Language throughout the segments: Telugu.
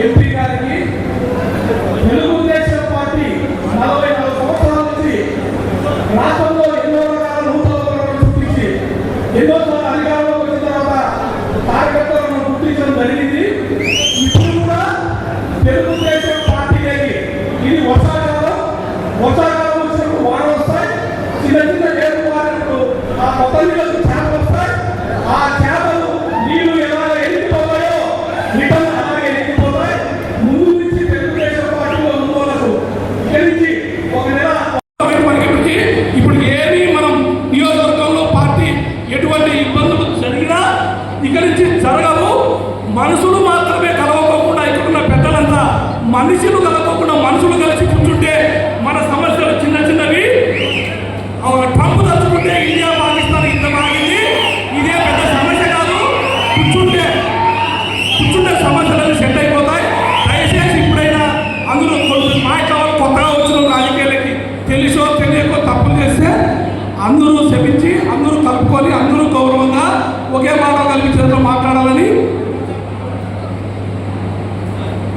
ఎంపీ గారికి తెలుగుదేశం పార్టీ నలభై నాలుగు సంవత్సరాల నుంచి రాష్ట్రంలో ఎన్నో రకాల నూతన సృష్టించి ఎన్నో అధికారంలోకి వచ్చిన తర్వాత కార్యకర్తలను గుర్తించడం జరిగింది. ఇప్పుడు కూడా తెలుగుదేశం పార్టీకి ఇది వర్షాకాలం. వర్షాకాలం వచ్చినప్పుడు వాన వస్తాయి చిన్న చిన్న వేరు వారినప్పుడు ఆ కొత్త మనుషులు మాత్రమే కలవకోకుండా ఇక్కడ ఉన్న పెద్దలంతా మనుషులు కలవకుండా మనుషులు కలిసి కూర్చుంటే మన సమస్యలు చిన్న చిన్నవి. ఆ ట్రంప్ తలుచుకుంటే ఇండియా పాకిస్తాన్ ఇంత మాగింది ఇదే పెద్ద సమస్య కాదు. కూర్చుంటే కూర్చుంటే సమస్యలు సెట్ అయిపోతాయి. దయచేసి ఇప్పుడైనా అందరూ కొంచెం నాయకులు కొత్తగా వచ్చిన రాజకీయాలకి తెలుసో తెలియకో తప్పులు చేస్తే అందరూ క్షమించి అందరూ కలుపుకొని అందరూ గౌరవంగా ఒకే మాట కల్పించేందుకు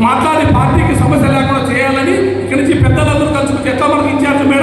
మాట్లాడి పార్టీకి సమస్య లేకుండా చేయాలని ఇక్కడి నుంచి పెద్దలందరూ కలుసుకుంటే ఎట్లా మనకి ఇన్ఛార్జ్ మేడం